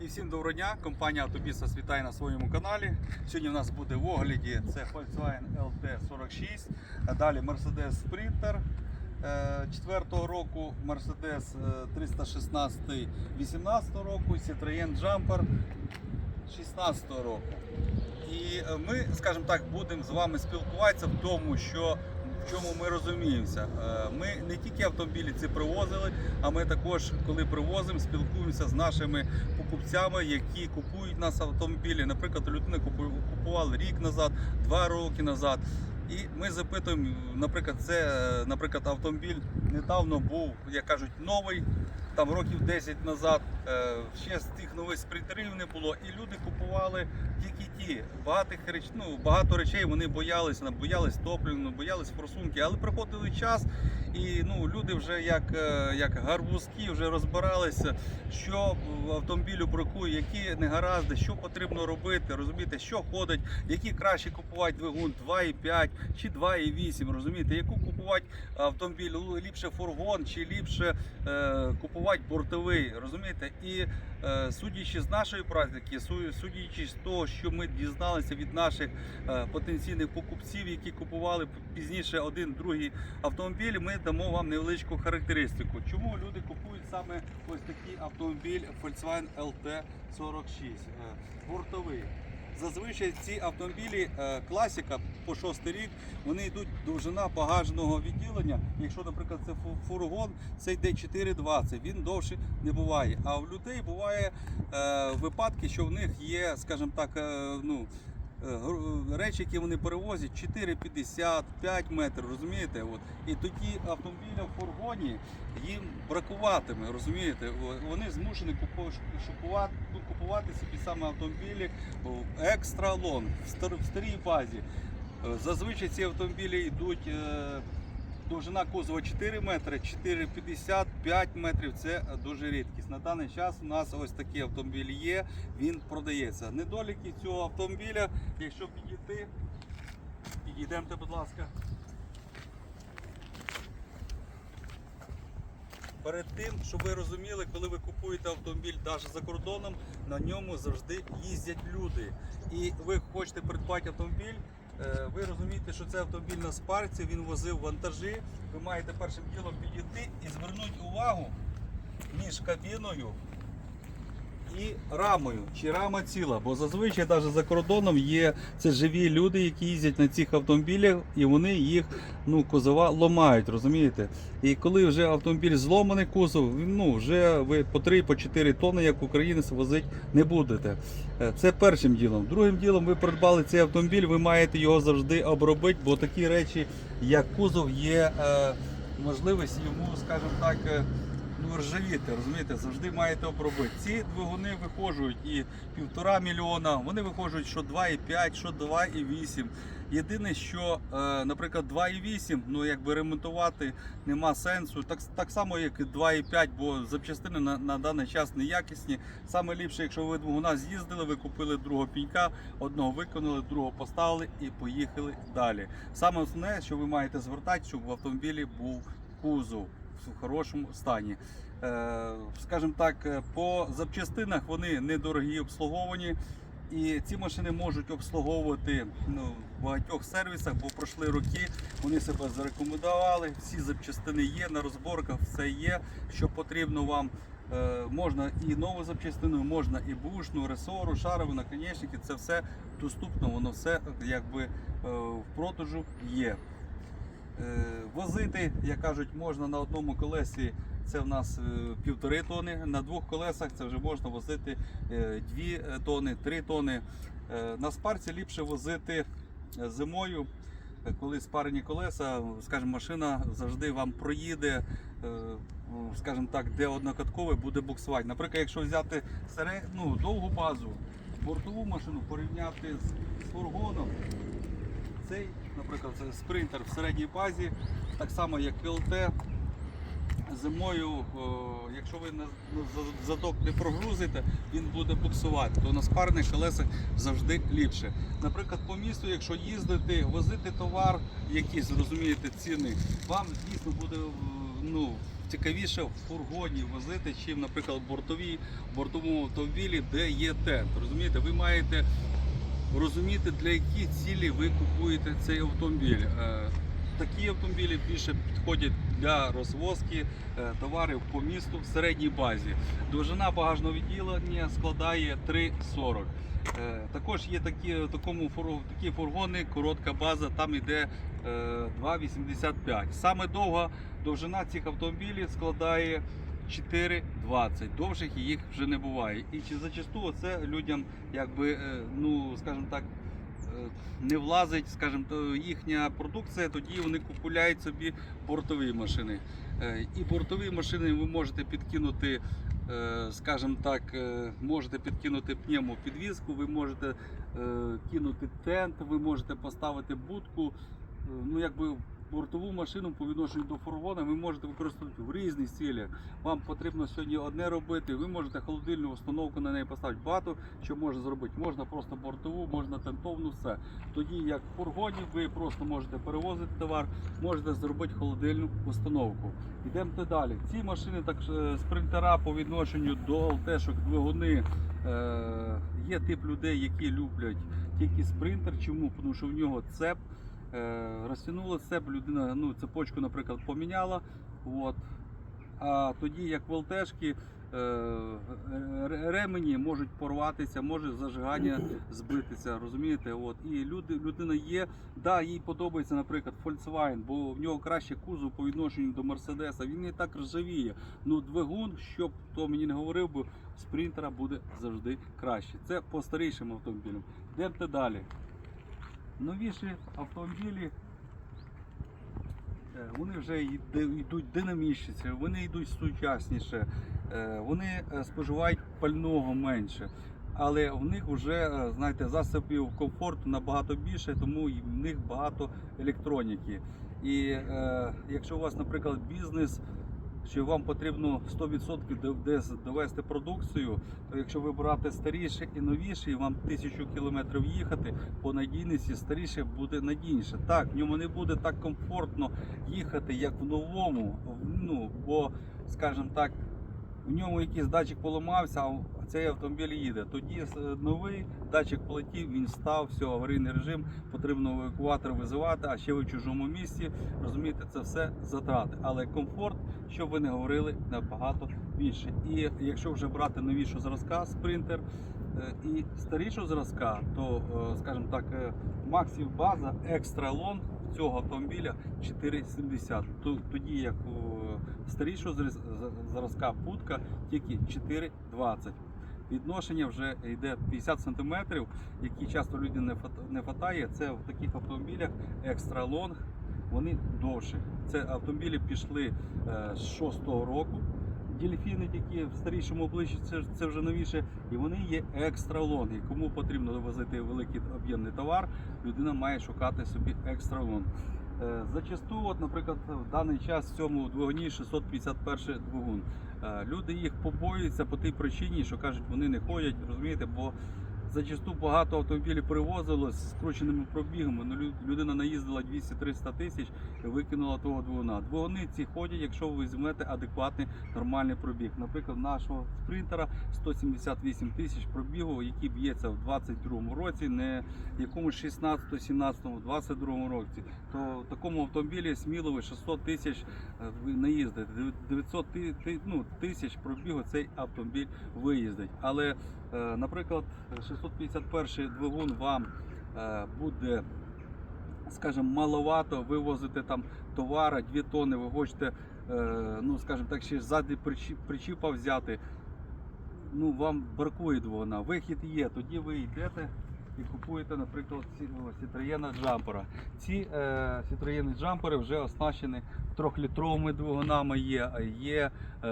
І всім доброго дня. Компанія Автобіса вітає на своєму каналі. Сьогодні в нас буде в огляді це Volkswagen LT46, а далі Mercedes Sprinter 4 року, Mercedes е, 316 18 року, Citroën Jumper 16 року. І е, ми, скажімо так, будемо з вами спілкуватися в тому, що чому ми розуміємося. Е, Ми не тільки автомобілі ці привозили, а ми також, коли привозимо, спілкуємося з нашими покупцями, які купують нас автомобілі. Наприклад, людина купу- купувала рік назад, два роки назад. І ми запитуємо, наприклад, це, е, наприклад, автомобіль недавно був, як кажуть, новий, там років 10 назад. Е, Ще з тих нових спринтерів не було, і люди купували тільки ті. Багатих реч... ну, багато речей вони боялися, боялись топлівну, боялись форсунки, але приходили час, і ну, люди вже як, е, як гарбузки вже розбиралися, що в автомобілю бракує, які негаразди, що потрібно робити, розумієте, що ходить, які краще купувати двигун 2,5 чи 2,8, розумієте, яку купувати автомобіль, ліпше фургон чи ліпше е, купувати бортовий, розумієте? І е, судячи з нашої практики, судячи з того, що ми дізналися від наших е, потенційних покупців, які купували пізніше один, другий автомобіль, ми дамо вам невеличку характеристику. Чому люди купують саме ось такий автомобіль Volkswagen LT46 е, бортовий. Зазвичай ці автомобілі класіка класика по шостий рік вони йдуть довжина багажного відділення. Якщо, наприклад, це фургон, це йде 4,20, він довше не буває. А в людей буває е, випадки, що в них є, скажімо так, е, ну. Е, Речі, які вони перевозять 4,50, 5 метрів, розумієте? От. І тоді автомобіля в фургоні їм бракуватиме, розумієте? Вони змушені купувати купувати собі саме автомобілі в екстра лонг в стар- старій базі. Е, Зазвичай ці автомобілі йдуть е, довжина кузова 4 метри, 4,50, 5 метрів. Це дуже рідкість. На даний час у нас ось такий автомобіль є, він продається. Недоліки цього автомобіля, якщо підійти, підійдемте, будь ласка. Перед тим, щоб ви розуміли, коли ви купуєте автомобіль навіть за кордоном, на ньому завжди їздять люди. І ви хочете придбати автомобіль, ви розумієте, що це автомобіль на спарці, він возив вантажі. Ви маєте першим ділом підійти і звернути увагу між кабіною і рамою, чи рама ціла. Бо зазвичай навіть за кордоном є це живі люди, які їздять на цих автомобілях, і вони їх ну, кузова ломають, розумієте? І коли вже автомобіль зломаний кузов, ну, вже ви по 3-4 тонни, як українець, возити не будете. Е, Це першим ділом. Другим ділом ви придбали цей автомобіль, ви маєте його завжди обробити, бо такі речі, як кузов, є е, можливість йому, скажімо так, е, ну, ржавіти, розумієте, завжди маєте обробити. Ці двигуни виходжують і півтора мільйона, вони виходжують що 2,5, що 2,8. Єдине, що, е, наприклад, 2,8, ну якби ремонтувати нема сенсу. Так, так само, як і 2,5, бо запчастини на, на даний час неякісні. Саме ліпше, якщо ви двигуна з'їздили, ви купили другого пінька, одного виконали, другого поставили і поїхали далі. Саме основне, що ви маєте звертати, щоб в автомобілі був кузов в хорошому стані. Е, Скажімо так, е, по запчастинах вони недорогі обслуговані. І ці машини можуть обслуговувати ну, в багатьох сервісах, бо пройшли роки, вони себе зарекомендували. Всі запчастини є на розборках, все є. Що потрібно вам. Е, можна і нову запчастину, можна і бушну, ресору, шарову, наконечники. Це все доступно, воно все якби е, в продажу є. Е, Возити, як кажуть, можна на одному колесі. Це в нас е, півтори тони. На двох колесах це вже можна возити е, дві тони, три тони. На спарці ліпше возити зимою, коли спарені колеса, скажімо, машина завжди вам проїде, скажімо так, де однокатковий буде буксувати. Наприклад, якщо взяти серед, ну, довгу базу, бортову машину порівняти з фургоном, цей, наприклад, це спринтер в середній базі, так само як ЛТ. Зимою, якщо ви на задок не прогрузите, він буде буксувати, то на спарних колесах завжди ліпше. Наприклад, по місту, якщо їздити, возити товар, якийсь, розумієте, ціни, вам дійсно буде ну, цікавіше в фургоні возити, чим, наприклад, в бортовій, бортовому автомобілі, де є тент. Розумієте, ви маєте розуміти, для яких цілі ви купуєте цей автомобіль. Е, Такі автомобілі більше підходять для розвозки е, товарів по місту в середній базі. Довжина багажного відділення складає 3,40. Е, Також є такі, такому, такі фургони, коротка база, там йде е, 2,85. Саме довга довжина цих автомобілів складає 4,20. Довших їх вже не буває. І чи зачасту це людям, якби, е, ну скажімо так, е, не влазить, скажімо, їхня продукція, тоді вони купують собі бортові машини. Е, І бортові машини ви можете підкинути, скажімо так, можете підкинути пневмопідвізку, ви можете кинути тент, ви можете поставити будку. Ну, якби бортову машину по відношенню до фургона ви можете використовувати в різних цілях. Вам потрібно сьогодні одне робити. Ви можете холодильну установку на неї поставити. Багато що можна зробити. Можна просто бортову, можна тентовну, все. Тоді як в фургоні ви просто можете перевозити товар, можете зробити холодильну установку. Йдемо далі. Ці машини, так е, спринтера по відношенню до ЛТшок, двигуни. Е, є тип людей, які люблять тільки спринтер. Чому? Тому що в нього цеп. Е, розтягнуло цеп, людина ну, цепочку, наприклад, поміняла. От. А тоді, як в ЛТшки, е, ремені можуть порватися, може зажигання збитися, розумієте? От. І люди, людина є, да, їй подобається, наприклад, Volkswagen, бо в нього краще кузов по відношенню до Мерседеса, він не так ржавіє. Ну, двигун, щоб хто мені не говорив, би, спринтера буде завжди краще. Це по старішим автомобілям. Йдемте далі. Новіші автомобілі. е, Вони вже йдуть динамічніше, вони йдуть сучасніше, е, вони е, споживають пального менше. Але в них вже, знаєте, засобів комфорту набагато більше, тому в них багато електроніки. І е, якщо у вас, наприклад, бізнес, що вам потрібно 100% де- десь довести продукцію, то якщо ви брати старіше і новіше, і вам тисячу кілометрів їхати, по надійності старіше буде надійніше. Так, в ньому не буде так комфортно їхати, як в новому. Ну, бо, скажімо так, в ньому якийсь датчик поламався, а цей автомобіль їде. Тоді е, новий датчик полетів, він став, все, аварійний режим, потрібно евакуатор визивати, а ще ви в чужому місці. Розумієте, це все затрати. Але комфорт, щоб ви не говорили, набагато більше. І якщо вже брати новішу зразка спринтер е, і старішого зразка, то, е, скажімо так, Maxів база екстра лонг цього автомобіля 4,70. Ту- Тоді як у старішого зразка будка тільки 4,20. Відношення вже йде 50 см, які часто люди не не хватає. Це в таких автомобілях екстра лонг. Вони довші. Це автомобілі пішли е, з 6-го року. Дельфіни тільки в старішому обличчі це, це вже новіше, і вони є екстра лонги. Кому потрібно возити великий об'ємний товар, людина має шукати собі екстра лонг. Зачасту, от, наприклад, в даний час в цьому двигуні 651 двигун. Е, Люди їх побоюються по тій причині, що кажуть, вони не ходять, розумієте, бо зачасту багато автомобілів перевозилось з скрученими пробігами. Ну, лю- людина наїздила 200-300 тисяч і викинула того двигуна. Двигуни ці ходять, якщо ви візьмете адекватний нормальний пробіг. Наприклад, нашого спринтера 178 тисяч пробігу, який б'ється в 22 році, не якомусь 16, 17, 22 році. То в такому автомобілі сміло ви 600 тисяч е, ви наїздите. 900 ти- ти- ну, тисяч пробігу цей автомобіль виїздить. Але, наприклад, 651 двигун вам е, буде, скажімо, маловато вивозити там товара, 2 тонни, ви хочете, е, ну, скажімо так, ще ззади причіпа взяти. Ну, вам бракує двигуна. Вихід є, тоді ви йдете і купуєте, наприклад, Citroen джампера. Ці е, Citroen джампери вже оснащені трьохлітровими двигунами є, є е,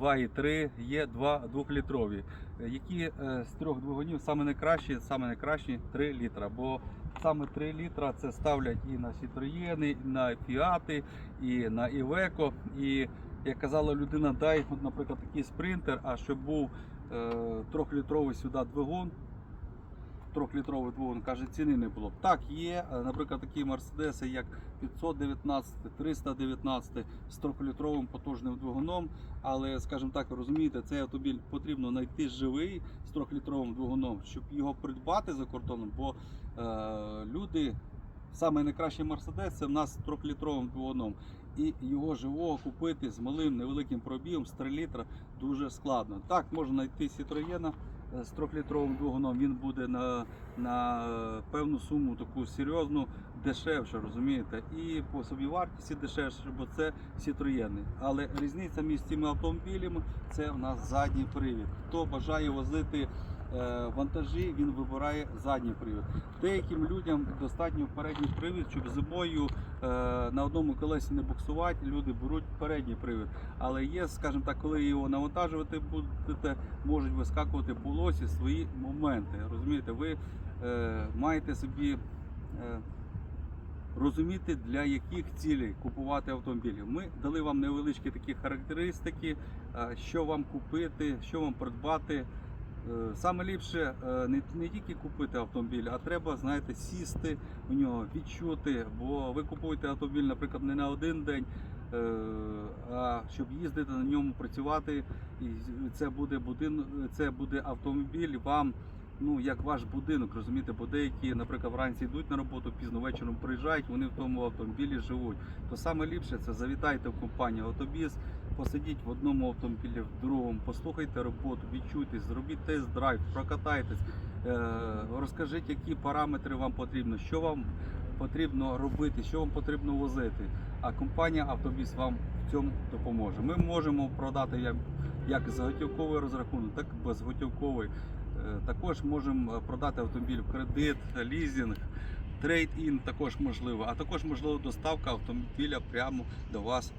2,3, є 2 двохлітрові. Які е, з трьох двигунів саме найкращі, саме найкращі 3 літра. Бо саме 3 літра це ставлять і на Citroen, і на Fiat, і на Iveco. І як казала людина, дай, наприклад, такий спринтер, а щоб був е, трьохлітровий сюди двигун. Трьохлітровий двигун, каже, ціни не було. Так, є, е, наприклад, такі мерседеси, як 519, 319 з трьохлітровим потужним двигуном. Але, скажімо так, розумієте, цей автомобіль потрібно знайти живий з трьохлітровим двигуном, щоб його придбати за кордоном, бо е, люди. Саме найкращий мерседес це в нас трьохлітровим двигуном. І його живого купити з малим невеликим пробігом з 3 літра дуже складно. Так, можна знайти е, з трьохлітровим двигуном. Він буде на, на е, певну суму таку серйозну, дешевше, розумієте? І по собі вартісті дешевше, бо це сітроєни. Але різниця між цими автомобілями це в нас задній привід. Хто бажає возити е, вантажі, він вибирає задній привід. Деяким людям достатньо передній привід, щоб зимою е, на одному колесі не буксувати, люди беруть передній привід. Але є, скажімо так, коли його навантажувати будете, можуть вискакувати по лосі свої моменти. Розумієте, ви е, маєте собі е, розуміти, для яких цілей купувати автомобілі. Ми дали вам невеличкі такі характеристики, е, що вам купити, що вам придбати. Е, Саме ліпше е, не, не тільки купити автомобіль, а треба, знаєте, сісти в нього, відчути. Бо ви купуєте автомобіль, наприклад, не на один день, е, а щоб їздити на ньому, працювати. І це буде будин, це буде автомобіль вам. Ну, як ваш будинок, розумієте, бо деякі, наприклад, вранці йдуть на роботу, пізно вечором приїжджають, вони в тому автомобілі живуть. То саме ліпше це завітайте в компанію Автобіс, посидіть в одному автомобілі, в другому, послухайте роботу, відчуйтесь, зробіть тест-драйв, прокатайтесь, е, розкажіть, які параметри вам потрібно, що вам потрібно робити, що вам потрібно возити. А компанія Автобіс вам в цьому допоможе. Ми можемо продати як, як за готівковий розрахунок, так і безготівковий. Е, Також можемо продати автомобіль в кредит, лізинг, трейд-ін також можливо, а також можливо доставка автомобіля прямо до вас,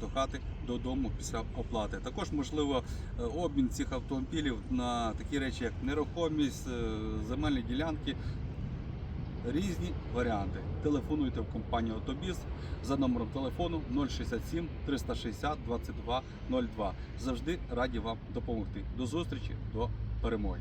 до, хати, додому після оплати. Також можливо е, обмін цих автомобілів на такі речі, як нерухомість, е, земельні ділянки. Різні варіанти. Телефонуйте в компанію Автобіс за номером телефону 067 360 22 02. Завжди раді вам допомогти. До зустрічі, до перемоги.